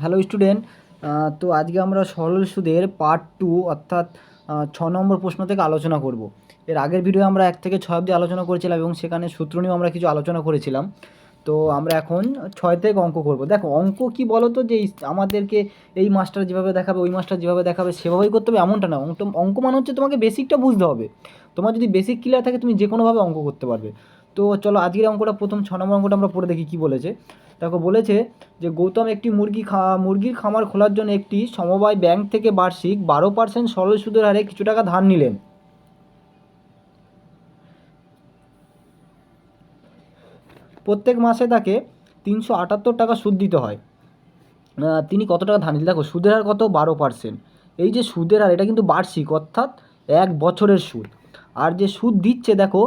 Hello student তো আজকে আমরা সরল সুদের পার্ট টু অর্থাৎ ছ নম্বর প্রশ্ন থেকে আলোচনা করব। এর আগের ভিডিও আমরা এক থেকে ছয় অবধি আলোচনা করেছিলাম এবং সেখানে সূত্র নিয়েও আমরা কিছু আলোচনা করেছিলাম। তো আমরা এখন ছয় থেকে অঙ্ক করব। দেখো, অঙ্ক কি বলো তো যে আমাদেরকে এই মাস্টার যেভাবে দেখাবে, ওই মাস্টার যেভাবে দেখাবে, সেভাবেই করতে হবে এমনটা না। অঙ্ক অঙ্ক মানে হচ্ছে তোমাকে বেসিকটা বুঝতে হবে। তোমার যদি বেসিক ক্লিয়ার থাকে, তুমি যে কোনোভাবে অঙ্ক করতে পারবে। তো চলো আজকের অঙ্কটা প্রথম ছ নম্বর অঙ্কটা আমরা পড়ে দেখি কী বলেছে। দেখো বলেছে যে গৌতম একটি মুরগি খা, মুরগির খামার খোলার জন্য একটি সমবায় ব্যাংক থেকে বার্ষিক বারো পার্সেন্ট সরল সুদের হারে কিছু টাকা ধার নিলেন। প্রত্যেক মাসে তাকে তিনশো আটাত্তর টাকা সুদ দিতে হয়। তিনি কত টাকা ধার নিলেন? দেখো, সুদের হার কত? বারো পার্সেন্ট এই যে সুদের হার, এটা কিন্তু বার্ষিক, অর্থাৎ এক বছরের সুদ। আর যে সুদ দিচ্ছে, দেখো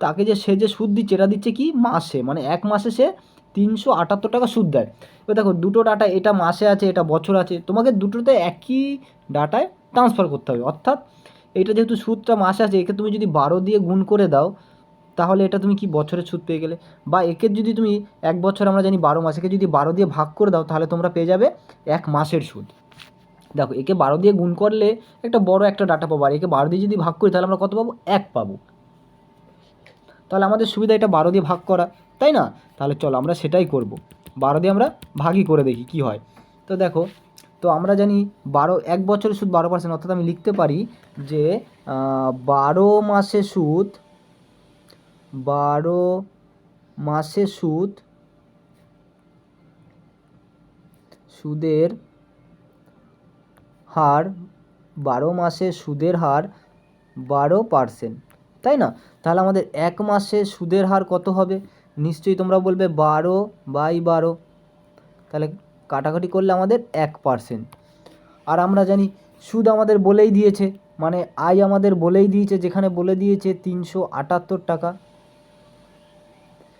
তাকে যে সে যে সুদ দিচ্ছে, এটা দিচ্ছে কি? মাসে। মানে এক মাসে সে তিনশো আটাত্তর টাকা সুদ দেয়। এবার দেখো, দুটো ডাটা, এটা মাসে আছে, এটা বছর আছে, তোমাকে দুটোতে একই ডাটায় ট্রান্সফার করতে হবে। অর্থাৎ এটা যেহেতু সুদটা মাসে আছে, একে তুমি যদি বারো দিয়ে গুণ করে দাও, তাহলে এটা তুমি কি বছরের সুদ পেয়ে গেলে? বা একে যদি তুমি এক বছর, আমরা জানি বারো মাস, একে যদি বারো দিয়ে ভাগ করে দাও, তাহলে তোমরা পেয়ে যাবে এক মাসের সুদ। দেখো, একে বারো দিয়ে গুণ করলে একটা বড় একটা ডাটা পাবো, আর একে বারো দিয়ে যদি ভাগ করি, তাহলে আমরা কত পাবো? এক পাবো। তাহলে আমাদের সুবিধা এটা বারো দিয়ে ভাগ করা, তাই না? তাহলে চলো আমরা সেটাই করব। বারো দিয়ে আমরা ভাগই করে দেখি কি হয়। তো দেখো, তো আমরা জানি বারো, এক বছরের সুদ বারো পার্সেন্ট অর্থাৎ আমি লিখতে পারি যে বারো মাসে সুদ, বারো মাসে সুদ, সুদের হার, বারো মাসে সুদের হার বারো পার্সেন্ট তাই না? তাহলে আমাদের এক মাসে সুদের হার কত হবে? নিশ্চয়ই তোমরা বলবে বারো বাই বারো। তাহলে কাটাকাটি করলে আমাদের এক পার্সেন্ট আর আমরা জানি সুদ আমাদের বলেই দিয়েছে মানে আয় আমাদের বলেই দিয়েছে, যেখানে বলে দিয়েছে তিনশো আটাত্তর টাকা।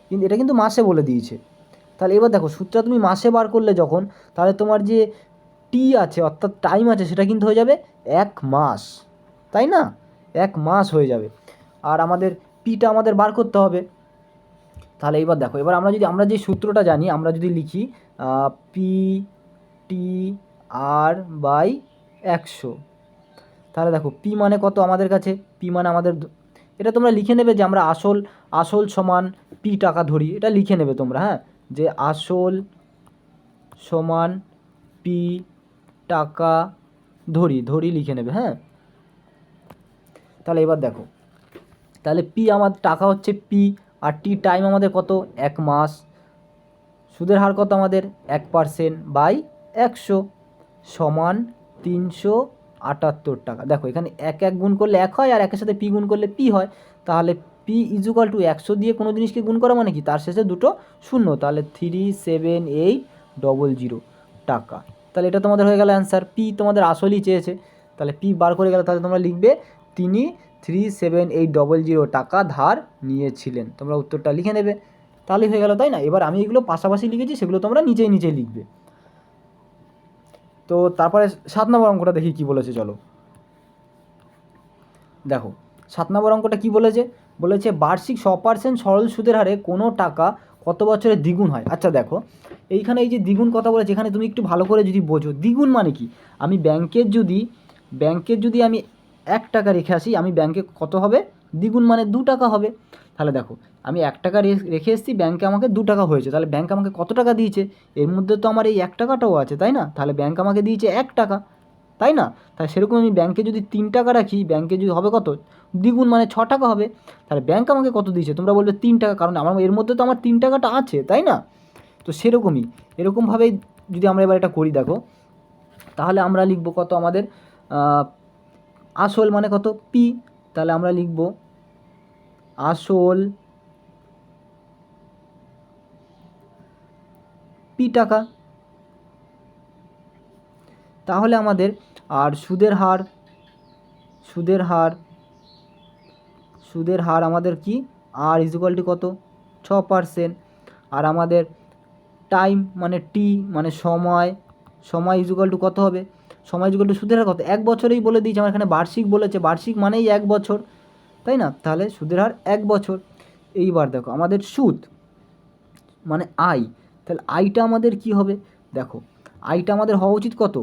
কিন্তু এটা কিন্তু মাসে বলে দিয়েছে। তাহলে এবার দেখো, সুদটা তুমি মাসে বার করলে যখন, তাহলে তোমার যে টি আছে, অর্থাৎ টাইম আছে, সেটা কিন্তু হয়ে যাবে এক মাস। তাই না? এক মাস হয়ে যাবে। আর আমাদের পিটা আমাদের বার করতে হবে। তাহলে এবার দেখো, এবার আমরা যদি, আমরা যে সূত্রটা জানি, আমরা যদি লিখি পি টি আর বাই একশো। তাহলে দেখো পি মানে কত আমাদের কাছে? পি মানে আমাদের এটা তোমরা লিখে নেবে যে আমরা আসল আসল সমান পি টাকা ধরি। এটা লিখে নেবে তোমরা হ্যাঁ? যে আসল সমান পি টাকা ধরি ধরি লিখে নেবে হ্যাঁ? তাহলে এবার দেখো তাহলে পি আমার টাকা হচ্ছে পি আর টি টাইম আমাদের কত? এক মাস। সুদের হার কত আমাদের? এক পার্সেন্ট বাই একশো সমান তিনশো আটাত্তর টাকা। দেখো, এখানে এক এক গুণ করলে এক হয় আর একের সাথে পি গুণ করলে পি হয়। তাহলে পি ইজুকাল টু একশো দিয়ে কোনো জিনিসকে গুণ করা মানে কি? তার শেষে দুটো শূন্য। তাহলে three seven eight double zero টাকা। তাহলে এটা তোমাদের হয়ে গেল অ্যান্সার পি তোমাদের আসলই চেয়েছে। তাহলে পি বার করে গেলে, তাহলে তোমরা লিখবে তিনি three seven eight double zero টাকা ধার নিয়েছিলেন। তোমরা উত্তরটা লিখে নেবে। তাহলেই হয়ে গেল, তাই না? এবার আমি এগুলো পাশাপাশি লিখেছি, সেগুলো তোমরা নিচেই নিচেই লিখবে। তো তারপরে সাত নম্বর অঙ্কটা দেখি কি বলেছে, চলো। দেখো, সাত নম্বর অঙ্কটা কি বলেছে? বলেছে, বার্ষিক ছ পার্সেন্ট সরল সুদের হারে কোনো টাকা কত বছরে দ্বিগুণ হয়? আচ্ছা দেখো, এইখানে এই যে দ্বিগুণ কথা বলেছে, এখানে তুমি একটু ভালো করে যদি বোঝো। দ্বিগুণ মানে কি? আমি ব্যাংকের যদি ব্যাংকের যদি আমি এক টাকা রেখে আসি, আমি ব্যাংকে কত হবে? দ্বিগুণ মানে দু টাকা হবে। তাহলে দেখো, আমি এক টাকা রেখে এসেছি ব্যাংকে আমাকে দু টাকা হয়েছে। তাহলে ব্যাংক আমাকে কত টাকা দিয়েছে? এর মধ্যে তো আমার এই এক টাকাটাও আছে, তাই না? তাহলে ব্যাংক আমাকে দিয়েছে এক টাকা, তাই না? তাই সেরকম আমি ব্যাংকে যদি তিন টাকা রাখি ব্যাংকে যদি হবে কত? দ্বিগুণ মানে ছ টাকা হবে। তাহলে ব্যাংক আমাকে কত দিয়েছে? তোমরা বলবে তিন টাকা, কারণ আমার, এর মধ্যে তো আমার তিন টাকাটা আছে, তাই না? তো সেরকমই। এরকমভাবেই যদি আমরা এবার এটা করি, দেখো, তাহলে আমরা লিখব কত আমাদের আসল মানে কত? পি। তাহলে আমরা লিখব আসল পি টাকা। তাহলে আমাদের আর সুদের হার সুদের হার সুদের হার আমাদের কি? আর ইজুকালটি কত? ছ পার্সেন্ট আর আমাদের টাইম মানে টি মানে সময় সময় ইজুকাল টু কত হবে? সময় ইজুকাল সুদের হার কত এক বছরেই বলে দিয়েছে, আমার এখানে বার্ষিক বলেছে। বার্ষিক মানেই এক বছর, তাই না? তাহলে সুদের হার এক বছর। এইবার দেখো, আমাদের সুদ মানে আয়। তাহলে আয়টা আমাদের কি হবে? দেখো আইটা আমাদের হওয়া উচিত কত?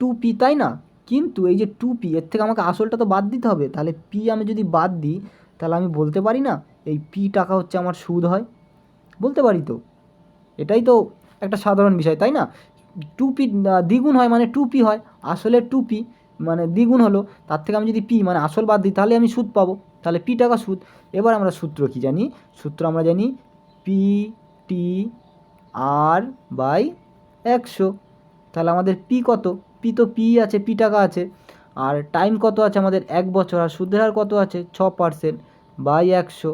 টু পি, তাই না? কিন্তু এই যে টু পি, এর থেকে আমাকে আসলটা তো বাদ দিতে হবে। তাহলে পি আমি যদি বাদ দিই, তাহলে আমি বলতে পারি না, এই পি টাকা হচ্ছে আমার সুদ হয়? বলতে পারি তো? এটাই তো একটা সাধারণ বিষয়, তাই না? টু পি দ্বিগুণ হয় মানে টুপি হয়, আসলে টুপি মানে দ্বিগুণ হলো, তার থেকে আমি যদি পি মানে আসল বাদ দিই, তাহলে আমি সুদ পাবো, তাহলে পি টাকা সুদ। এবার আমরা সূত্র কি জানি? সূত্র আমরা জানি পি টি আর বাই একশো। তাহলে আমাদের পি কত? পি তো পি আছে পি টাকা আছে। আর টাইম কত আছে আমাদের? এক বছর। আর সুদের হার কত আছে? ছ পার্সেন্ট বাই একশো।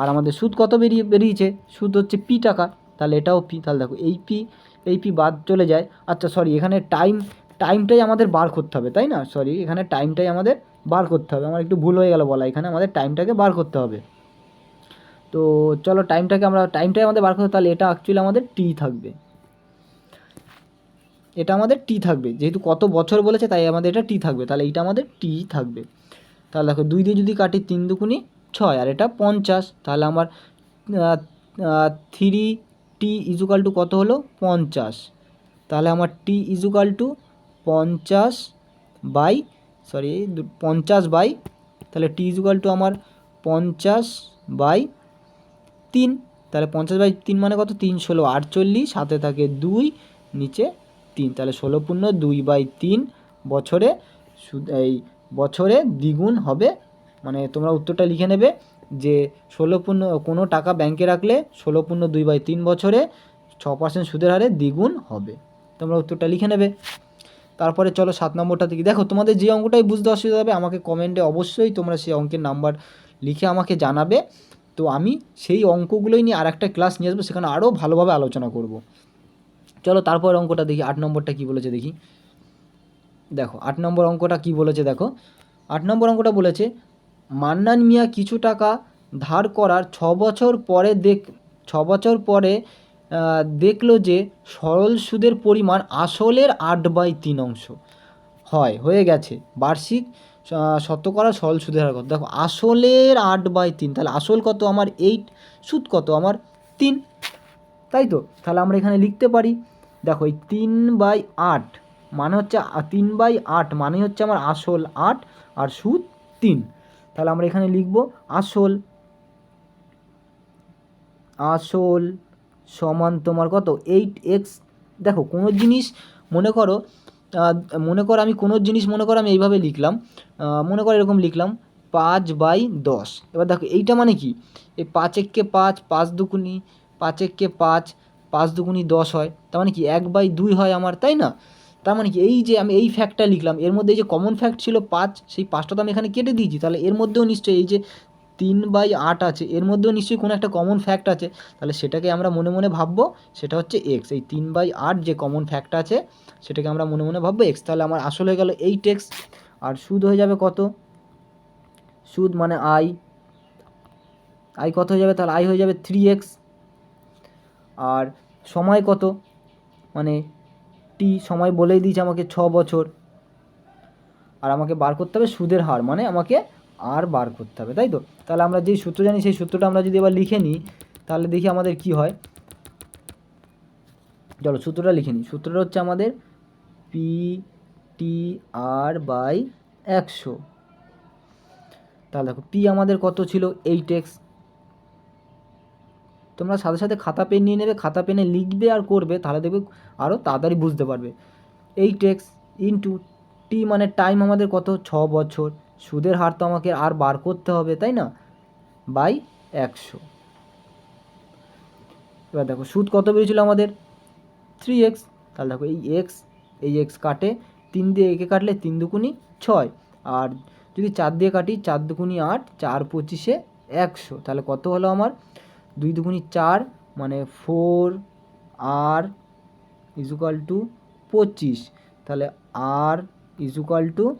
আর আমাদের সুদ কত বেরিয়ে, বেরিয়েছে? সুদ হচ্ছে পি টাকা। তাহলে এটাও পি তাহলে দেখো, এই পি এই পি বাদ চলে যায়। আচ্ছা সরি এখানে টাইম টাইমটাই আমাদের বার করতে হবে, তাই না? সরি এখানে টাইমটাই আমাদের বার করতে হবে। আমার একটু ভুল হয়ে গেল বলা, এখানে আমাদের টাইমটাকে বার করতে হবে। তো চলো টাইমটাকে আমরা টাইমটাই আমাদের বার করতে তাহলে এটা অ্যাকচুয়ালি আমাদের টি থাকবে। এটা আমাদের টি থাকবে। যেহেতু কত বছর বলেছে, তাই আমাদের এটা টি থাকবে। তাহলে এটা আমাদের টি থাকবে। তাহলে দেখো, দুই দিয়ে যদি কাটি তিন দুকুনি ছয়, আর এটা পঞ্চাশ, তাহলে আমার থ্রি টি ইজুকাল টু কত হলো? পঞ্চাশ। তাহলে আমার টি ইজুকাল টু পঞ্চাশ বাই, সরি পঞ্চাশ বাই, তাহলে টি ইজুকাল টু আমার পঞ্চাশ বাই তিন। তাহলে পঞ্চাশ বাই তিন মানে কত? তিন ষোলো। আটচল্লিশ, হাতে থাকে দুই, নিচে তিন। তাহলে ষোলো পূর্ণ দুই বাই তিন বছরে এই বছরে দ্বিগুণ হবে। মানে তোমরা উত্তরটা লিখে নেবে। যে ষোলো পূর্ণ, কোনো টাকা ব্যাংকে রাখলে ষোলো পূর্ণ দুই বাই তিন বছরে ছ পার্সেন্ট সুদের হারে দ্বিগুণ হবে। তোমরা উত্তরটা লিখে নেবে। তারপরে চলো সাত নম্বরটা থেকে দেখো, তোমাদের যে অঙ্কটাই বুঝতে অসুবিধা হবে, আমাকে কমেন্টে অবশ্যই তোমরা সেই অঙ্কের নাম্বার লিখে আমাকে জানাবে। তো আমি সেই অঙ্কগুলোই নিয়ে আর একটা ক্লাস নিয়ে আসব, সেখানে আরও ভালোভাবে আলোচনা করব। চলো তারপর অঙ্কটা দেখি, আট নম্বরটা কী বলেছে দেখি। দেখো, আট নম্বর অঙ্কটা কী বলেছে দেখো। আট নম্বর অঙ্কটা বলেছে মান্নান মিয়া কিছু টাকা ধার করার ছ বছর পরে দেখ, ছ বছর পরে দেখল যে সরল সুদের পরিমাণ আসলের আট বাই তিন অংশ। হয়, হয়ে গেছে। বার্ষিক শতকরা সরল সুদের হার কত? দেখো, আসলের আট বাই তিন। তাহলে আসল কত? আমার এইট, সুদ কত? আমার তিন। তাই তো? তাহলে আমরা এখানে লিখতে পারি, দেখো, এই তিন বাই আট মানে হচ্ছে তিন বাই আট মানে হচ্ছে আমার আসল আট আর সুদ তিন। তাহলে আমরা এখানে লিখব আসল আসল সমান তোমার কত? এইট এক্স দেখো, কোনো জিনিস মনে করো মনে করো আমি কোনো জিনিস মনে করো আমি এইভাবে লিখলাম মনে করো এরকম লিখলাম, পাঁচ বাই দশ। এবার দেখো, এইটা মানে কি? এই পাঁচ এককে পাঁচ পাঁচ দুকুনি পাঁচ এককে পাঁচ পাঁচ দুগুনি দশ হয়। তার মানে কি? এক বাই দুই হয় আমার, তাই না? তার মানে কি? এই যে আমি এই ফ্যাক্টটা লিখলাম, এর মধ্যে এই যে কমন ফ্যাক্ট ছিল পাঁচ, সেই পাঁচটা তো আমি এখানে কেটে দিয়েছি। তাহলে এর মধ্যেও নিশ্চয়ই এই যে তিন বাই আট আছে, এর মধ্যেও নিশ্চয়ই কোনো একটা কমন ফ্যাক্ট আছে। তাহলে সেটাকে আমরা মনে মনে ভাববো, সেটা হচ্ছে এক্স এই তিন বাই আট যে কমন ফ্যাক্ট আছে, সেটাকে আমরা মনে মনে ভাববো এক্স তাহলে আমার আসল হয়ে গেল এইট এক্স আর সুদ হয়ে যাবে কত? সুদ মানে আই আই কত হয়ে যাবে? তাহলে আই হয়ে যাবে থ্রি এক্স আর সময় কত? মানে টি সময় বলেই দিয়েছে আমাকে ছ বছর। আর আমাকে বার করতে হবে সুদের হার মানে আমাকে আর বার করতে হবে, তাই তো? তাহলে আমরা যেই সূত্র জানি, সেই সূত্রটা আমরা যদি এবার লিখে নিই, তাহলে দেখি আমাদের কি হয়। চলো সূত্রটা লিখে নিই। সূত্রটা হচ্ছে আমাদের পি টি আর বাই একশো। তাহলে দেখো পি আমাদের কত ছিল? এইট এক্স তোমরা সাথে সাথে খাতা পেন নিয়ে নেবে, খাতা পেনে লিখবে আর করবে, তাহলে দেখবে আরও তাড়াতাড়ি বুঝতে পারবে। এইট এক্স ইন্টু টি মানে টাইম আমাদের কত? ছ বছর। সুদের হার তো আমাকে আর বার করতে হবে, তাই না? বাই একশো। এবার দেখো, সুদ কত বেরিয়েছিল আমাদের? থ্রি এক্স তাহলে দেখো, এই এক্স এই এক্স কাটে, তিন দিয়ে একে কাটলে তিন দুকুনি ছয়। আর যদি চার দিয়ে কাটি, চার দুকুনি আট, চার পঁচিশে একশো। তাহলে কত হলো আমার? দুই দুগুনি চার মানে ফোর আর ইজুকাল টু পঁচিশ। তাহলে আর ইজুকাল টু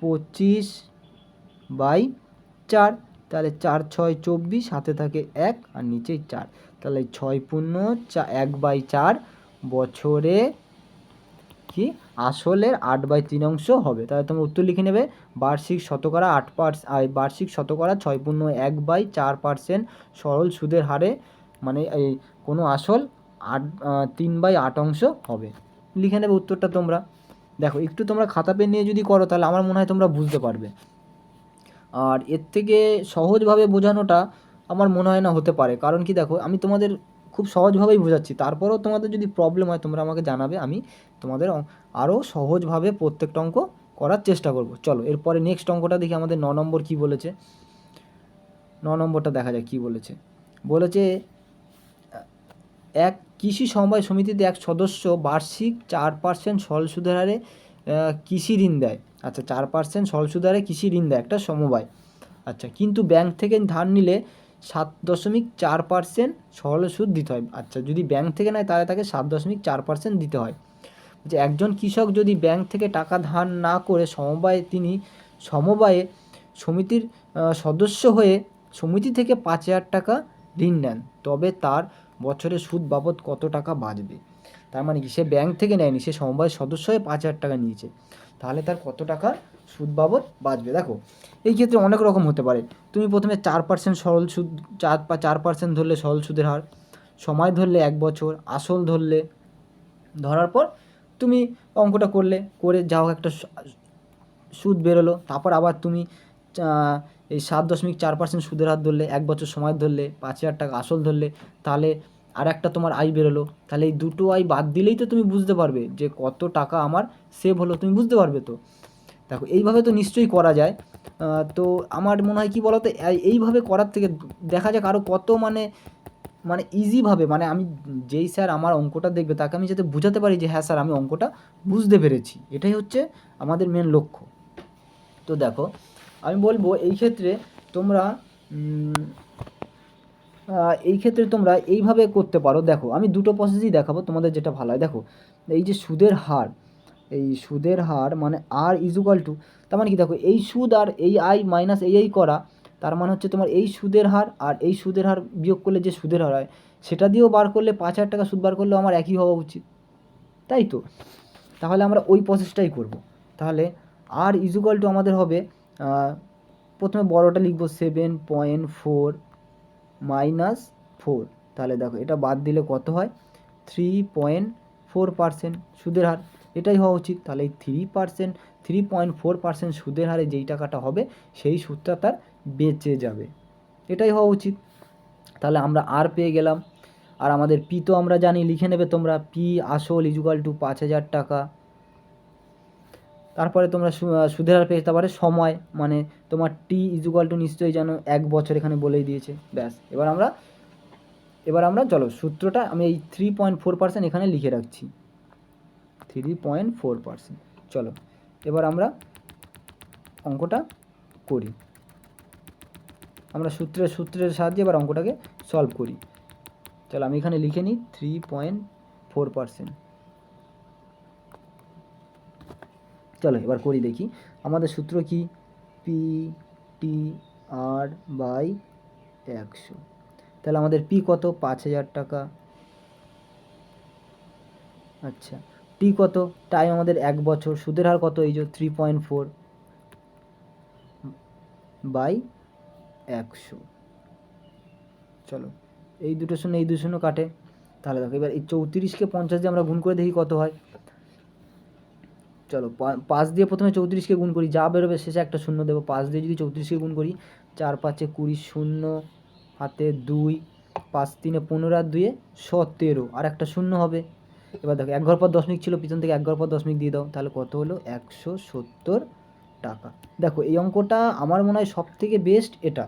পঁচিশ বাই চার। তাহলে চার, ছয়, চব্বিশ, হাতে থাকে এক আর নিচে চার। তাহলে ছয় পূর্ণ চা, এক বাই চার বছরে কি? আসলের আট বাই তিন অংশ হবে। তাহলে তোমরা উত্তর লিখে নেবে, বার্ষিক শতকরা আট পার্স বার্ষিক শতকরা ছয় পূর্ণ এক বাই চার পার্সেন্ট সরল সুদের হারে মানে এই কোনো আসল আট তিন বাই আট অংশ হবে। লিখে নেবে উত্তরটা তোমরা। দেখো, একটু তোমরা খাতা পেন নিয়ে যদি করো, তাহলে আমার মনে হয় তোমরা বুঝতে পারবে। আর এর থেকে সহজভাবে বোঝানোটা আমার মনে হয় না হতে পারে। কারণ কি দেখো, আমি তোমাদের খুব সহজভাবেই বোঝাচ্ছি। তারপরেও তোমাদের যদি প্রবলেম হয়, তোমরা আমাকে জানাবে। আমি তোমাদের আরও সহজভাবে প্রত্যেকটা অঙ্ক করার চেষ্টা করব। চলো, এরপরে নেক্সট অঙ্কটা দেখি, আমাদের ন নম্বর কি বলেছে? ন নম্বরটা দেখা যায় কি বলেছে। বলেছে, এক কৃষি সমবায় সমিতিতে এক সদস্য বার্ষিক চার পার্সেন্ট সরল সুদের হারে কৃষি ঋণ দেয়। আচ্ছা চার পার্সেন্ট সরল সুদের হারে কৃষি ঋণ দেয়, একটা সমবায়। আচ্ছা কিন্তু ব্যাংক থেকে ধার নিলে সাত দশমিক চার পার্সেন্ট সরল সুদ দিতে হয়। আচ্ছা যদি ব্যাংক থেকে নেয়, তাহলে তাকে সাত দশমিক চার পার্সেন্ট দিতে হয়। যে একজন কৃষক যদি ব্যাংক থেকে টাকা ধার না করে সমবায়ে তিনি সমবায়ে সমিতির সদস্য হয়ে সমিতি থেকে পাঁচ হাজার টাকা ঋণ নেন, তবে তার বছরে সুদ বাবদ কত টাকা বাঁচবে? তার মানে কি, সে ব্যাংক থেকে নেয়নি, সে সমবায়ের সদস্য হয়ে পাঁচ হাজার টাকা নিয়েছে। তাহলে তার কত টাকা সুদ বাবদ বাঁচবে। দেখো, এই ক্ষেত্রে অনেক রকম হতে পারে। তুমি প্রথমে চার পার্সেন্ট সরল সুদ, চার বা চার পার্সেন্ট ধরলে সরল সুদের হার, সময় ধরলে এক বছর, আসল ধরলে ধরার পর তুমি অঙ্কটা করলে, করে যা হোক একটা সুদ বেরোলো, তারপর আবার তুমি এই সাত দশমিক চার পার্সেন্ট সুদের হার ধরলে, এক বছর সময় ধরলে, পাঁচ হাজার টাকা আসল ধরলে, তাহলে আর একটা তোমার আয় বেরোলো। তাহলে এই দুটো আয় বাদ দিলেই তো তুমি বুঝতে পারবে যে কত টাকা আমার সেভ হলো, তুমি বুঝতে পারবে তো। দেখো, এইভাবে তো নিশ্চয়ই করা যায়। তো আমার মনে হয় কি বলতো, এই- এইভাবে করার থেকে দেখা যাক আরও কত মানে মানে ইজিভাবে মানে আমি যেই স্যার আমার অঙ্কটা দেখবে, তাকে আমি যাতে বোঝাতে পারি যে হ্যাঁ স্যার আমি অঙ্কটা বুঝতে পেরেছি। এটাই হচ্ছে আমাদের মেন লক্ষ্য। তো দেখো, আমি বলব এই ক্ষেত্রে তোমরা এই ক্ষেত্রে তোমরা এইভাবে করতে পারো। দেখো, আমি দুটো প্রসেসই দেখাবো, তোমাদের যেটা ভালো হয়। দেখো, এই যে সুদের হার এই সুদের হার মানে আর ইজুকাল টু তার মানে কি দেখো, এই সুদ আর এই আই মাইনাস এই এই করা, তার মানে হচ্ছে তোমার এই সুদের হার আর এই সুদের হার বিয়োগ করলে যে সুদের হার হয়, সেটা দিয়েও বার করলে পাঁচ হাজার টাকা সুদ বার করলেও আমার একই হওয়া উচিত। তাই তো? তাহলে আমরা ওই প্রসেসটাই করব। তাহলে আর ইজুকাল টু আমাদের হবে প্রথমে বড়টা লিখব seven point four minus four তাহলে দেখো, এটা বাদ দিলে কত হয়? থ্রি পয়েন্ট ফোর পার্সেন্ট সুদের হার। এটাই হওয়া উচিত। তাহলে এই three percent three point four percent সুদের হারে যেই টাকাটা হবে, সেই সুদটা তার বেঁচে যাবে। এটাই হওয়া উচিত। তাহলে আমরা আর পেয়ে গেলাম। আর আমাদের পি তো আমরা জানি, লিখে নেবে তোমরা। পি আসল ইজুকাল টু পাঁচ হাজার টাকা। তারপরে তোমরা সুদের হার পেয়ে যেতে পারে সময়। মানে তোমার টি ইজুকাল টু নিশ্চয়ই জানো, এক বছর এখানে বলেই দিয়েছে। ব্যাস, এবার আমরা এবার আমরা চলো সূত্রটা আমি এই থ্রি পয়েন্ট ফোর পার্সেন্ট এখানে লিখে রাখছি। থ্রি পয়েন্ট ফোর পার্সেন্ট চলো, এবার আমরা অঙ্কটা করি। আমরা সূত্রের সূত্রের সাহায্যে এবার অঙ্কটাকে সলভ করি। চলো, আমি এখানে লিখে নিই থ্রি পয়েন্ট ফোর পার্সেন্ট চলো, এবার করি দেখি। আমাদের সূত্র কি? পি টি আর বাই একশো। তাহলে আমাদের পি কত? পাঁচ হাজার টাকা। আচ্ছা টি কত? টাইম আমাদের এক বছর। সুদের হার কত? এই যে থ্রি পয়েন্ট ফোর বাই একশো। চলো, এই দুটো শূন্য, এই দুটো শূন্য কাটে। তাহলে দেখো, এবার এই চৌত্রিশকে পঞ্চাশ দিয়ে আমরা গুণ করে দেখি কত হয়। চলো পাঁচ দিয়ে প্রথমে চৌত্রিশকে গুণ করি, যা বেরোবে শেষে একটা শূন্য দেবো। পাঁচ দিয়ে যদি চৌত্রিশকে গুণ করি, চার পাঁচে কুড়ি শূন্য, হাতে দুই, পাঁচ তিনে পনেরো, আর দুয়ে সতেরো। আর একটা শূন্য হবে। এবার দেখো, এক ঘর পর দশমিক ছিল, পিছন থেকে এক ঘর পর দশমিক দিয়ে দাও, তাহলে কত হলো? একশো সত্তর টাকা। দেখো, এই অঙ্কটা আমার মনে হয় সব থেকে বেস্ট এটা।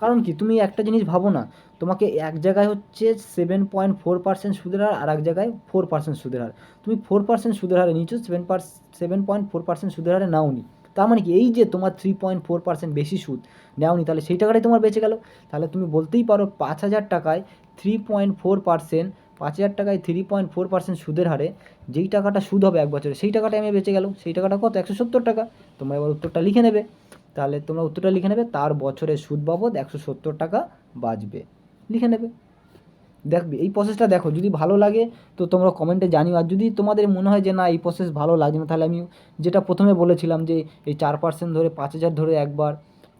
কারণ কি, তুমি একটা জিনিস ভাবো না, তোমাকে এক জায়গায় হচ্ছে সেভেন পয়েন্ট ফোর পার্সেন্ট সুদের হার আর এক জায়গায় ফোর পার্সেন্ট সুদের হার। তুমি ফোর পার্সেন্ট সুদের হারে নিচ্ছ seven per seven point four percent সুদের হারে নাও নি তার মানে কি, এই যে তোমার থ্রি পয়েন্ট ফোর পার্সেন্ট বেশি সুদ নেওনি, তাহলে সেই টাকাটাই তোমার বেঁচে গেল। তাহলে তুমি বলতেই পারো, পাঁচ হাজার টাকায় থ্রি পয়েন্ট ফোর পার্সেন্ট পাঁচ হাজার টাকায় থ্রি পয়েন্ট ফোর পার্সেন্ট সুদের হারে যেই টাকাটা সুদ হবে এক বছরে, সেই টাকাটাই আমি বেঁচে গেল সেই টাকাটা কত? একশো সত্তর টাকা। তোমরা এবার উত্তরটা লিখে নেবে। তাহলে তোমরা উত্তরটা লিখে নেবে, তার বছরের সুদ বাবদ একশো সত্তর টাকা বাঁচবে। লিখে নেবে। দেখবে, এই প্রসেসটা দেখো, যদি ভালো লাগে তো তোমরা কমেন্টে জানিও। আর যদি তোমাদের মনে হয় যে না, এই প্রসেস ভালো লাগছে না, তাহলে আমি যেটা প্রথমে বলেছিলাম যে এই চার পার্সেন্ট ধরে পাঁচ হাজার ধরে একবার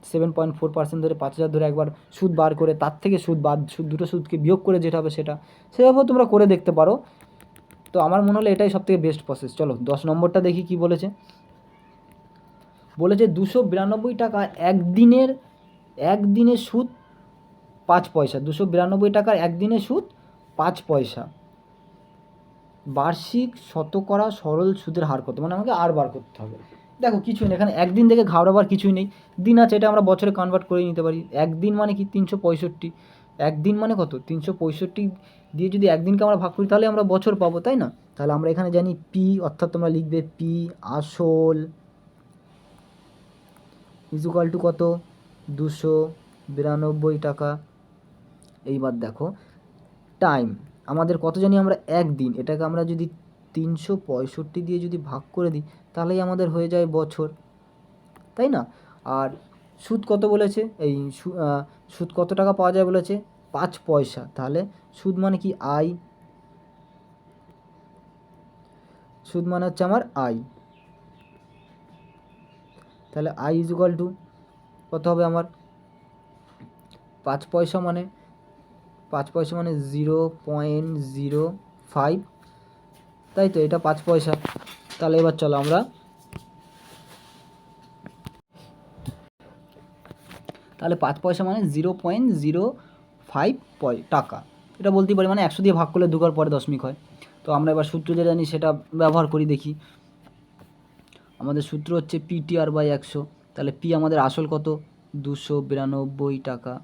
সেভেন পয়েন্ট ফোর পার্সেন্ট ধরে পাঁচ হাজার ধরে একবার সুদ বার করে, তার থেকে সুদ বাদ, সুদ, দুটো সুদকে বিয়োগ করে যেটা হবে সেটা, সেভাবেও তোমরা করে দেখতে পারো। তো আমার মনে হলো এটাই সব থেকে বেস্ট প্রসেস চলো, দশ নম্বরটা দেখি কি বলেছে। বলেছে দুশো বিরানব্বই টাকা একদিনের একদিনের সুদ পাঁচ পয়সা। দুশো বিরানব্বই টাকার একদিনে সুদ পাঁচ পয়সা। বার্ষিক শতকরা সরল সুদের হার কত? মানে আমাকে আর বার করতে হবে। দেখো কিছুই নেই। এখানে একদিন থেকে ঘাবড়াবার কিছুই নেই। দিন আছে, এটা আমরা বছরে কনভার্ট করে নিতে পারি। একদিন মানে কি? তিনশো পঁয়ষট্টি। একদিন মানে কত? তিনশো পঁয়ষট্টি দিয়ে যদি একদিনকে আমরা ভাগ করি, তাহলে আমরা বছর পাবো, তাই না? তাহলে আমরা এখানে জানি পি অর্থাৎ তোমরা লিখবে পি আসল ইজুকাল টু কত? দুশো বিরানব্বই টাকা। এইবার দেখো টাইম আমাদের কত জানি আমরা? একদিন। এটাকে আমরা যদি তিনশো পঁয়ষট্টি দিয়ে যদি ভাগ করে দিই, তাহলেই আমাদের হয়ে যায় বছর। তাই না? আর সুদ কত বলেছে? এই সুদ কত টাকা পাওয়া যায় বলেছে? পাঁচ পয়সা। তাহলে সুদ মানে কি? আই সুদ মানে হচ্ছে আমার আই তাহলে আই ইজ ইকুয়াল টু কত হবে আমার? পাঁচ পয়সা মানে পাঁচ পয়সা মানে জিরো পয়েন্ট জিরো ফাইভ তাই তো, এটা পাঁচ পয়সা। তাহলে এবার চলো আমরা। তাহলে পাঁচ পয়সা মানে জিরো পয়েন্ট জিরো ফাইভ টাকা। এটা বলতেই পারি মানে একশো দিয়ে ভাগ করলে দুবার পরে দশমিক হয়। তো আমরা এবার সূত্র যেটা জানি সেটা ব্যবহার করি, দেখি। আমাদের সূত্র হচ্ছে পিটিআর বাই একশো। তাহলে পি আমাদের আসল কত? দুশো বিরানব্বই টাকা।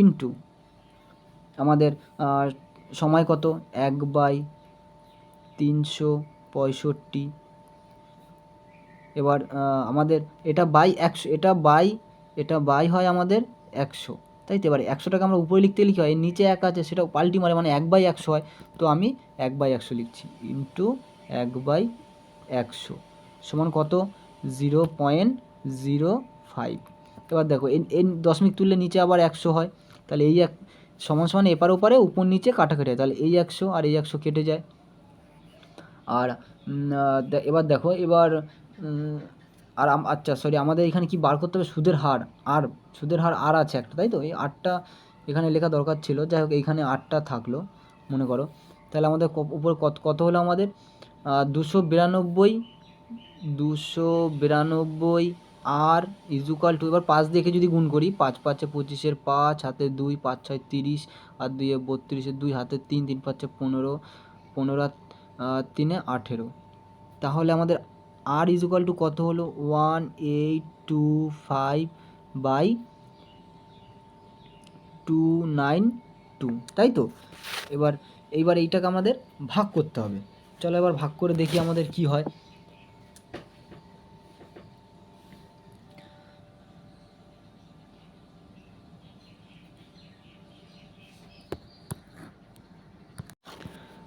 ইন্টু আমাদের সময় কত? এক বাই তিনশো পঁয়ষট্টি। এবার আমাদের এটা বাই একশো, এটা বাই এটা বাই হয় আমাদের একশো। তাই তো? এবার একশো টাকা আমরা উপরে লিখতে লিখি, হয় নিচে এক আছে সেটা পাল্টি মারে মানে এক বাই একশো হয়। তো আমি এক বাই একশো লিখছি ইন্টু এক বাই একশো সমান কত? জিরো পয়েন্ট জিরো ফাইভ এবার দেখো এর দশমিক তুললে নিচে আবার একশো হয়। তাহলে এই এক, সমান সমান এপার ওপারে, উপর নিচে কাটাকাটি হয়। তাহলে এই একশো আর এই একশো কেটে যায়। আর এবার দেখো, এবার আর আচ্ছা সরি আমাদের এখানে কি বার করতে হবে? সুদের হার, আর, সুদের হার আর আছে একটা, তাই তো? এই আটটা এখানে লেখা দরকার ছিল, যাই হোক এইখানে আটটা থাকল, মনে করো। তাহলে আমাদের উপর কত কত হলো আমাদের? দুশো বিরানব্বই দুশো বিরানব্বই আর ইজুকাল টু এবার পাঁচ দেখে যদি গুণ করি, পাঁচ, পাঁচে পঁচিশের পাঁচ, হাতে দুই, পাঁচ, ছয়, তিরিশ, আর দুইয়ে বত্রিশের দুই, হাতে তিন তিন, পাঁচে পনেরো পনেরো তিনে আঠেরো। তাহলে আমাদের আর ইজ ইজুকাল টু কত হলো? One eight two five by two nine two তাই তো? এবার, এইবার এইটাকে আমাদের ভাগ করতে হবে। চলো এবার ভাগ করে দেখি আমাদের কি হয়।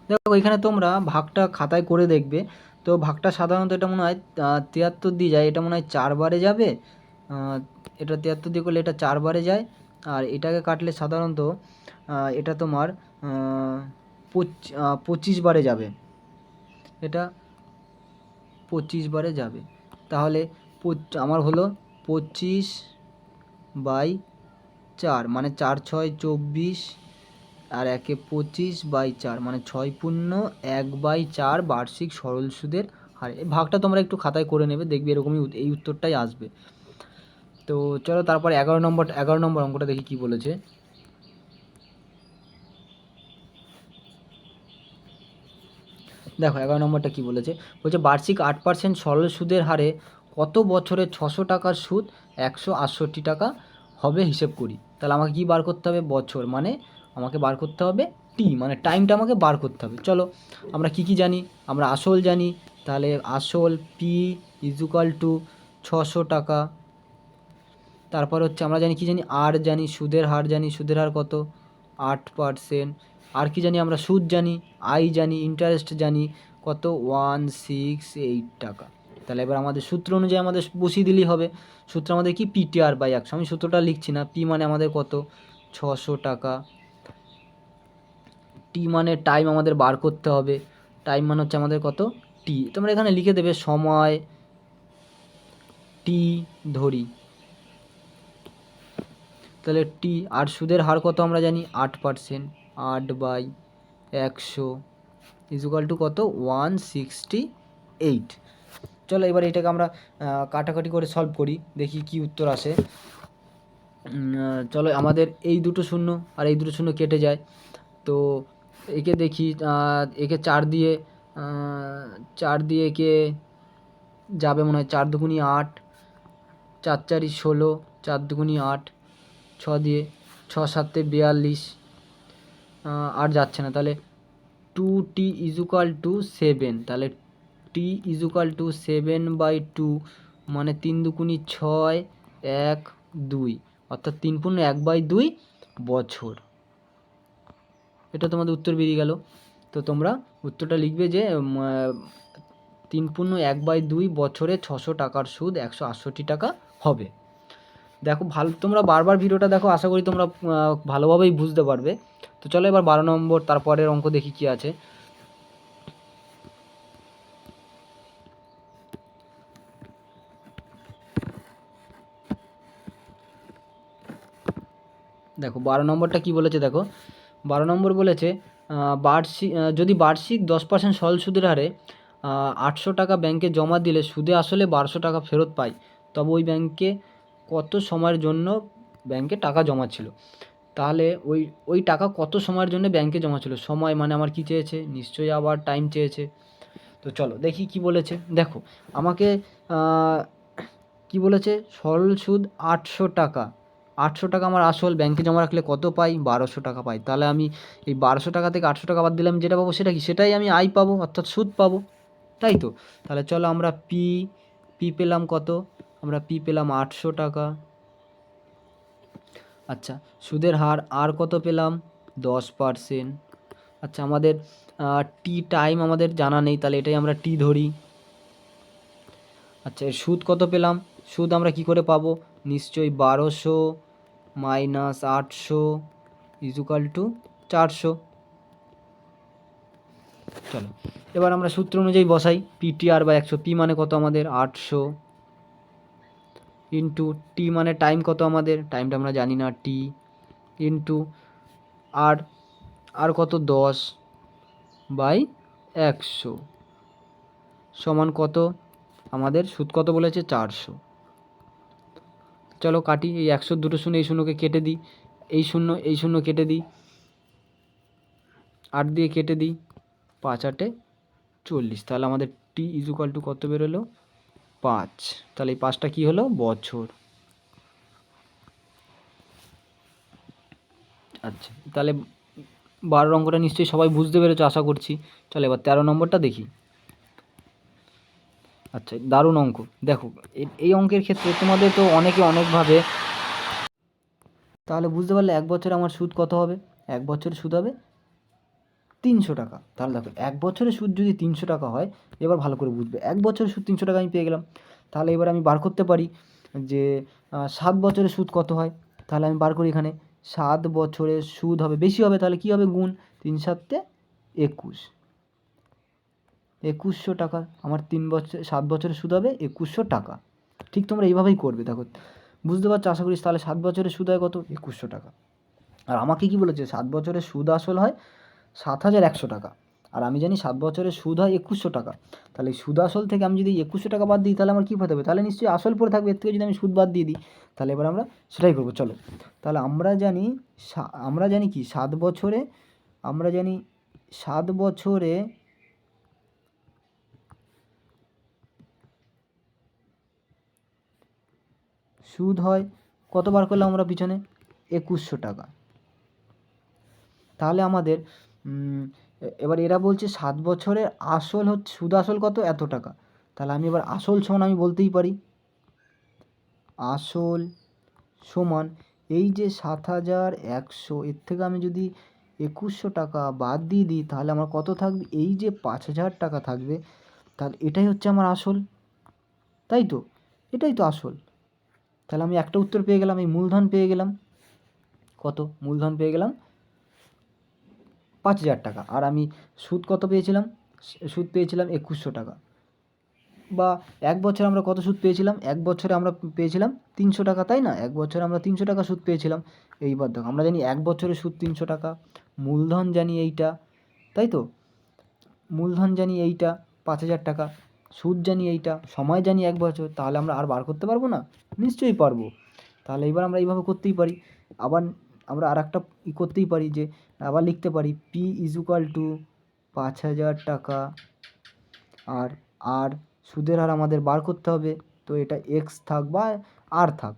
দেখো, এখানে তোমরা ভাগটা খাতায় করে দেখবে। তো ভাগটা সাধারণত এটা মনে হয় তিয়াত্তর দিয়ে যায়। এটা মনে হয় চারবারে যাবে। এটা তিয়াত্তর দিয়ে করলে এটা চারবারে যায়। আর এটাকে কাটলে সাধারণত এটা তোমার পঁচিশ বারে যাবে। এটা পঁচিশ বারে যাবে। তাহলে আমার হলো পঁচিশ বাই চার মানে চার, ছয়, চব্বিশ আর একে পঁচিশ বাই চার মানে ছয় পূর্ণ এক বাই চার বার্ষিক সরল সুদের হার। এই ভাগটা তোমরা একটু খাতায় করে নেবে, দেখবে এরকমই এই উত্তরটাই আসবে। তো চলো তারপরে এগারো নম্বর এগারো নম্বর অঙ্কটা দেখি কি বলেছে। দেখো এগারো নম্বরটা কি বলেছে? বলছে, বার্ষিক আট পার্সেন্ট সরল সুদের হারে কত বছরে ছশো টাকার সুদ? একশো আটষট্টি টাকা হবে হিসেব করি। তাহলে আমাকে কি বার করতে হবে? বছর মানে আমাকে বার করতে হবে টি মানে টাইমটা আমাকে বার করতে হবে। চলো, আমরা কি কি জানি? আমরা আসল জানি, তাহলে আসল পি ইজুকাল টু ছশো টাকা। তারপর হচ্ছে আমরা জানি কি জানি? আর জানি, সুদের হার জানি, সুদের হার কত? আট পার্সেন্ট আর কি জানি আমরা সুদ জানি? আই জানি ইন্টারেস্ট জানি, কত? ওয়ান সিক্স এইট টাকা। তাহলে এবার আমাদের সূত্র অনুযায়ী আমাদের বসিয়ে দিলেই হবে। সূত্র আমাদের কি? পিটিআর বাই একশো। আমি সূত্রটা লিখছি না। পি মানে আমাদের কত? ছশো টাকা। টি মানে টাইম আমাদের বার করতে হবে। টাইম মানে হচ্ছে আমাদের কত? টি তোমরা এখানে লিখে দেবে সময় টি ধরি। তাহলে টি আর সুদের হার কত আমরা জানি? আট পার্সেন্ট আট বাই একশো ইজুকাল টু কত? ওয়ান সিক্সটি এইট চলো এবার এটাকে আমরা কাটাকাটি করে সলভ করি, দেখি কি উত্তর আসে। চলো আমাদের এই দুটো শূন্য আর এই দুটো শূন্য কেটে যায়। তো একে দেখি একে চার দিয়ে চার দিয়ে একে যাবে মনে হয় চার দুগুনি আট, চার চারি ষোলো, চার দুগুনি আট, ছ দিয়ে, ছ সাতে বিয়াল্লিশ আর যাচ্ছে না। তাহলে two T equal to seven তাহলে T equal to seven by two মানে তিন দুকুনি ছয়, এক, দুই, অর্থাৎ তিন পূর্ণ এক বাই দুই বছর। এটা তোমাদের উত্তর বেরিয়ে গেল। তো তোমরা উত্তরটা লিখবে যে তিন পূর্ণ এক বাই দুই বছরে ছশো টাকার সুদ একশো আটষট্টি টাকা হবে। দেখো, ভালো, তোমরা বারবার ভিডিওটা দেখো, আশা করি তোমরা ভালোভাবেই বুঝতে পারবে। তো চলো এবার বারো নম্বর, তারপরের অঙ্ক দেখি কি আছে। দেখো, বারো নম্বরটা কি বলেছে দেখো? বারো নম্বর বলেছে বার্ষিক যদি বার্ষিক দশ পার্সেন্ট সরল সুদের হারে আটশো টাকা ব্যাংকে জমা দিলে সুদে আসলে বারোশো টাকা ফেরত পায়। তবে ওই ব্যাংকে কত সময়ের জন্য ব্যাংকে টাকা জমা ছিল তাহলে ওই ওই টাকা কত সময়ের জন্য ব্যাংকে জমা ছিল সময় মানে আমার কি চেয়েছে? নিশ্চয়ই আবার টাইম চেয়েছে। তো চলো দেখি কি বলেছে। দেখো, আমাকে কি বলেছে? সরল সুদ আটশো টাকা। আটশো টাকা আমার আসল ব্যাংকে জমা রাখলে কত পাই? বারোশো টাকা পাই। তাহলে আমি এই বারোশো টাকা থেকে আটশো টাকা বাদ দিলাম, যেটা পাবো সেটা কি? সেটাই আমি আই পাবো, অর্থাৎ সুদ পাবো। তাই তো? তাহলে চলো আমরা পি পি পেলাম কত? আমরা পি পেলাম আটশো টাকা। আচ্ছা সুদের হার আর কত পেলাম? দশ পার্সেন্ট আচ্ছা আমাদের টি টাইম আমাদের জানা নেই, তাহলে এটাই আমরা টি ধরি। আচ্ছা এর সুদ কত পেলাম? সুদ আমরা কি করে পাবো? নিশ্চয়ই বারোশো মাইনাস আটশো ইজুকাল টু চারশো। চলো, এবার আমরা সূত্র অনুযায়ী বসাই। পিটিআর বা একশো পি মানে কত আমাদের? আটশো। ইন্টু টি মানে টাইম কত আমাদের? টাইমটা আমরা জানি না টি ইন্টু আর আর কত? দশ বাই একশো। সমান কত? আমাদের সুদ কত বলেছে? চারশো। চলো কাটি, এই একশো দুটো শূন্য, এই শূন্যকে কেটে দিই। এই শূন্য এই শূন্য কেটে দিই। আট দিয়ে কেটে দিই, পাঁচ আটে চল্লিশ। তাহলে আমাদের টি ইজুকাল টু কত বেরোলো? পাঁচ। তাহলে এই পাঁচটা কী হলো? বছর। আচ্ছা তাহলে বারো অঙ্কটা নিশ্চয়ই সবাই বুঝতে পেরেছ, আশা করছি। চলো এবার তেরো নম্বরটা দেখি। আচ্ছা দারুণ অঙ্ক। দেখো এই অঙ্কের ক্ষেত্রে তোমাদের তো অনেকে অনেকভাবে তাহলে বুঝতে পারলে এক বছরে আমার সুদ কত হবে? এক বছরের সুদ হবে তিনশো টাকা। তাহলে দেখো, এক বছরের সুদ যদি তিনশো টাকা হয়, এবার ভালো করে বুঝবে। এক বছরের সুদ তিনশো টাকা আমি পেয়ে গেলাম। তাহলে এবার আমি বার করতে পারি যে সাত বছরের সুদ কত হয়? তাহলে আমি বার করি এখানে, সাত বছরের সুদ হবে, বেশি হবে, তাহলে কী হবে? গুণ তিন সাতে একুশ। একুশশো টাকা। আমার তিন বছর, সাত বছরের সুদ হবে, একুশশো টাকা। ঠিক তোমরা এইভাবেই করবে, দেখো। বুঝতে পারছ? আশা করি তাহলে সাত বছরের সুদ হয় কত? একুশশো টাকা। আর আমাকে কি বলেছে? সাত বছরের সুদ আসল হয় সাত হাজার একশো টাকা। আর আমি জানি সাত বছরের সুদ হয় একুশশো টাকা। তাহলে সুদ আসল থেকে আমি যদি একুশশো টাকা বাদ দিই, তাহলে আমার কী হবে? তাহলে নিশ্চয়ই আসল পড়ে থাকবে, এর থেকে যদি আমি সুদ বাদ দিয়ে দিই, তাহলে এবার আমরা সেটাই করব। চলো। তাহলে আমরা জানি আমরা জানি কি? সাত বছরে, আমরা জানি সাত বছরে সুদ হয়, কতবার করলাম আমরা পিছনে? একুশশো টাকা। তাহলে আমাদের এবার এরা বলছে সাত বছরের আসল হচ্ছে, সুদ আসল কত? এত টাকা। তাহলে আমি এবার আসল সমান আমি বলতেই পারি। আসল সমান এই যে সাত হাজার একশো, এর থেকে আমি যদি একুশশো টাকা বাদ দিয়ে দিই, তাহলে আমার কত থাকবে? এই যে পাঁচ হাজার টাকা থাকবে, তাহলে এটাই হচ্ছে আমার আসল। তাই তো? এটাই তো আসল। তাহলে আমি একটা উত্তর পেয়ে গেলাম, এই মূলধন পেয়ে গেলাম। কত? মূলধন পেয়ে গেলাম পাঁচ হাজার টাকা। আর আমি সুদ কত পেয়েছিলাম? সুদ পেয়েছিলাম একুশশো টাকা। বা এক বছরে আমরা কত সুদ পেয়েছিলাম? এক বছরে আমরা পেয়েছিলাম তিনশো টাকা, তাই না? এক বছরে আমরা তিনশো টাকা সুদ পেয়েছিলাম। এইবার দেখো, আমরা জানি এক বছরে সুদ তিনশো টাকা, মূলধন জানি এইটা, তাই তো? মূলধন জানি এইটা পাঁচ হাজার টাকা। সুদ জানি এইটা, সময় জানি এক বছর, তাহলে আমরা আর বার করতে পারব না? নিশ্চয়ই পারব। তাহলে এবার আমরা এইভাবে করতেই পারি। আবার আমরা আর একটা ই করতেই পারি যে, আবার লিখতে পারি পি ইজ ইকুয়াল টু পাঁচ হাজার টাকা। আর আর সুদের হার আমাদের বার করতে হবে, তো এটা এক্স থাক বা আর থাক।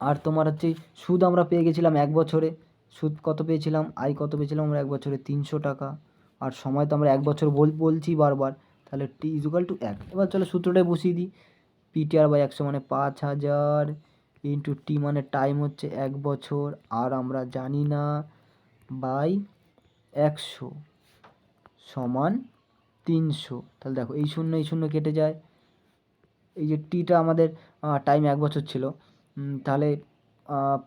আর তোমার হচ্ছে সুদ আমরা পেয়ে গেছিলাম এক বছরে। সুদ কত পেয়েছিলাম? আয় কত পেয়েছিলাম? আমরা এক বছরে তিনশো টাকা। আর সময় তো আমরা এক বছর বল, বলছি বারবার। তাহলে টি ইজুকাল টু এক। এবার চলো সূত্রটাই বসিয়ে দিই। পিটিআর বাই একশো মানে পাঁচ হাজার ইন্টু টি মানে টাইম হচ্ছে এক বছর, আর আমরা জানি না বাই একশো সমান তিনশো। তাহলে দেখো, এই শূন্য এই শূন্য কেটে যায়। এই যে টিটা আমাদের টাইম এক বছর ছিল। তাহলে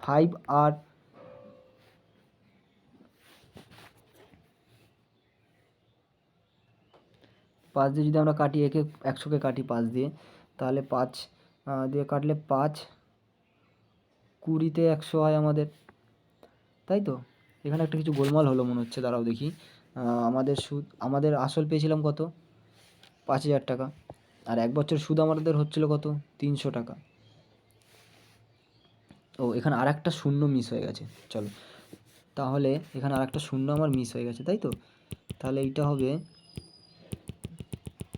ফাইভ আর পাঁচ দিয়ে যদি আমরা কাটি একে একশোকে কাটি পাঁচ দিয়ে, তাহলে পাঁচ দিয়ে কাটলে পাঁচ, কুড়িতে একশো হয় আমাদের। তাই তো? এখানে একটা কিছু গোলমাল হলো মনে হচ্ছে, দাঁড়াও দেখি। আমাদের সুদ, আমাদের আসল পেয়েছিলাম কত? পাঁচ হাজার টাকা। আর এক বছর সুদ আমাদের হচ্ছিল কত? তিনশো টাকা। ও, এখানে আর একটা শূন্য মিস হয়ে গেছে। চলো। তাহলে এখানে আর একটা শূন্য আমার মিস হয়ে গেছে, তাই তো? তাহলে এইটা হবে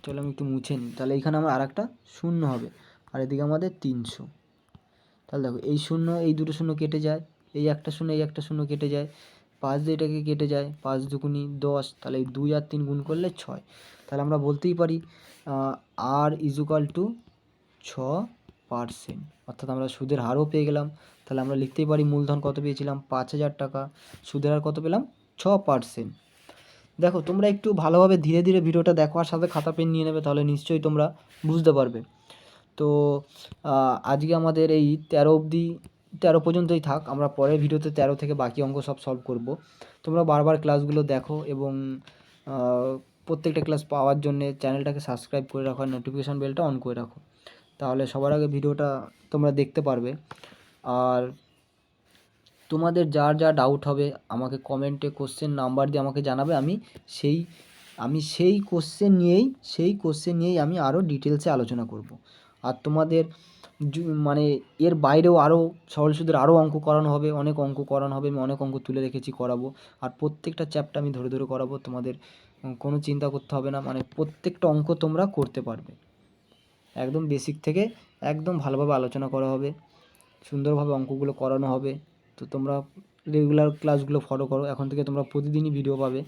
চলো আমি একটু মুছে নিই। তাহলে এইখানে আমার আর একটা শূন্য হবে। আর এদিকে আমাদের তিনশো। তাহলে দেখো, এই শূন্য, এই দুটো শূন্য কেটে যায়, এই একটা শূন্য, এই একটা শূন্য কেটে যায়, পাঁচ দিয়ে এটাকে কেটে যায়, পাঁচ দুগুনি দশ, তাহলে এই দুই আর তিন গুণ করলে ছয়। তাহলে আমরা বলতেই পারি আর ইজুকাল টু ছ পার্সেন্ট অর্থাৎ আমরা সুদের হারও পেয়ে গেলাম। তাহলে আমরা লিখতেই পারি, মূলধন কত পেয়েছিলাম? পাঁচ হাজার টাকা। সুদের হার কত পেলাম? ছ পার্সেন্ট দেখো, তোমরা একটু ভালোভাবে ধীরে ধীরে ভিডিওটা দেখো আর সাথে খাতা পেন নিয়ে নেবে, তাহলে নিশ্চয়ই তোমরা বুঝতে পারবে। তো আজকে আমাদের এই তেরো অবধি, তেরো পর্যন্তই থাক, আমরা পরের ভিডিওতে তেরো থেকে বাকি অঙ্ক সব সলভ করব। তোমরা বারবার ক্লাসগুলো দেখো এবং প্রত্যেকটা ক্লাস পাওয়ার জন্যে চ্যানেলটাকে সাবস্ক্রাইব করে রাখো আর নোটিফিকেশান বেলটা অন করে রাখো। তাহলে সবার আগে ভিডিওটা তোমরা দেখতে পারবে। আর তোমাদের যার যা ডাউট হবে, আমাকে কমেন্টে কোশ্চেন নাম্বার দিয়ে আমাকে জানাবে। আমি সেই আমি সেই কোশ্চেন নিয়েই, সেই কোশ্চেন নিয়েই আমি আরও ডিটেলসে আলোচনা করব। আর তোমাদের মানে এর বাইরেও আরও সরল সুদের আরও অঙ্ক করানো হবে, অনেক অঙ্ক করানো হবে, আমি অনেক অঙ্ক তুলে রেখেছি করাবো। আর প্রত্যেকটা চ্যাপ্টার আমি ধরে ধরে করাবো, তোমাদের কোনো চিন্তা করতে হবে না মানে প্রত্যেকটা অঙ্ক তোমরা করতে পারবে। একদম বেসিক থেকে একদম ভালোভাবে আলোচনা করা হবে, সুন্দরভাবে অঙ্কগুলো করানো হবে। তো তোমরা রেগুলার ক্লাসগুলো ফলো করো। এখন থেকে তোমরা প্রতিদিনই ভিডিও পাবে।